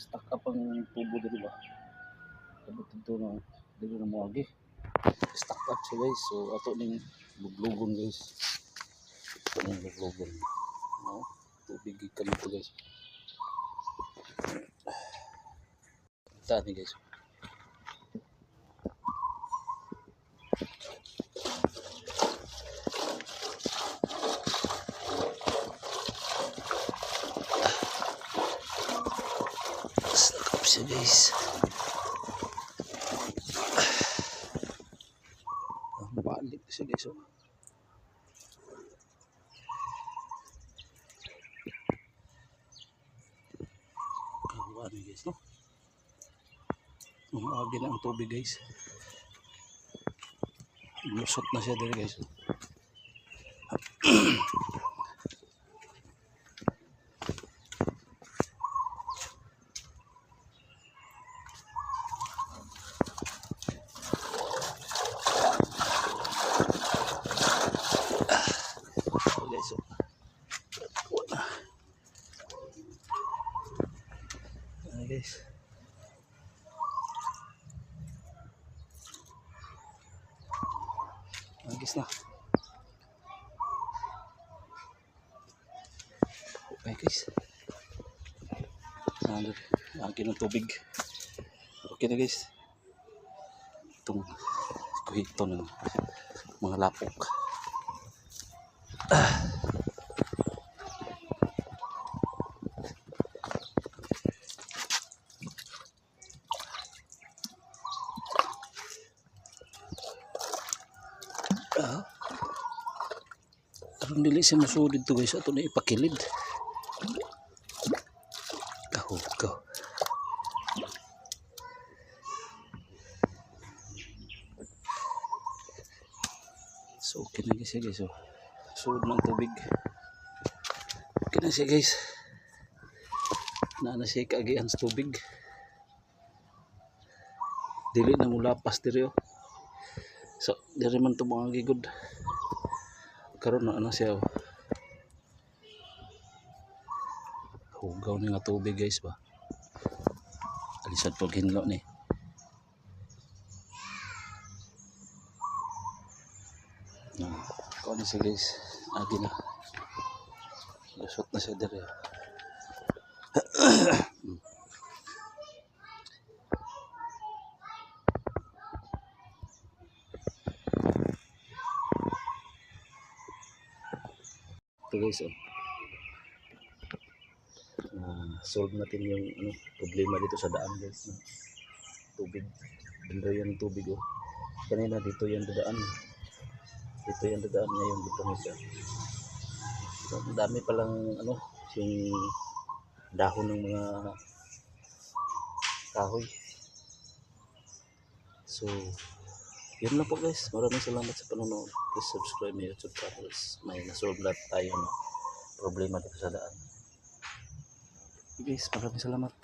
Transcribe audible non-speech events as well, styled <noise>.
stuck up ang tubo dito ba sabot dito na dito na mo agi stuck up siya guys. So ato ning luglugon guys. Ito ning luglugon. No? Tubig kami to guys. Ito ni guys siya guys ang balik siya guys oh. guys no umagi na ang tubig guys. Lusot na siya dito guys <clears throat> guys Agis na. Okay guys. Ano, lagi ng tubig. Okay na guys. Itong kuhito ng mga lapok. Ah. Karon dili siya musudid to guys. Ato na ipakilid. Kahugaw. So okay na guys guys. Oh. Sud ng tubig. Okay na siya guys. Na na siya kaagian sa tubig. Dili na mula pas diri oh. So, diri man to mga gigod. Karon na ano siya. oh. Hugaw ni nga tubig guys ba. Alisad pag hinlo ni. No. Kau ni siya guys. Agi na. Lusot na siya diri. <clears throat> Ito guys oh. Ah, solve natin yung ano, problema dito sa daan guys. No? Tubig. Banda yan ng tubig oh. Kanina dito yan dadaan. Dito yan dadaan ngayon dito na siya. So, dami palang ano, yung dahon ng mga kahoy. So, yun lang po guys. Maraming salamat sa panonood. Please subscribe my YouTube channel. May nasolve lahat tayo na problema dito sa daan. Guys, maraming salamat.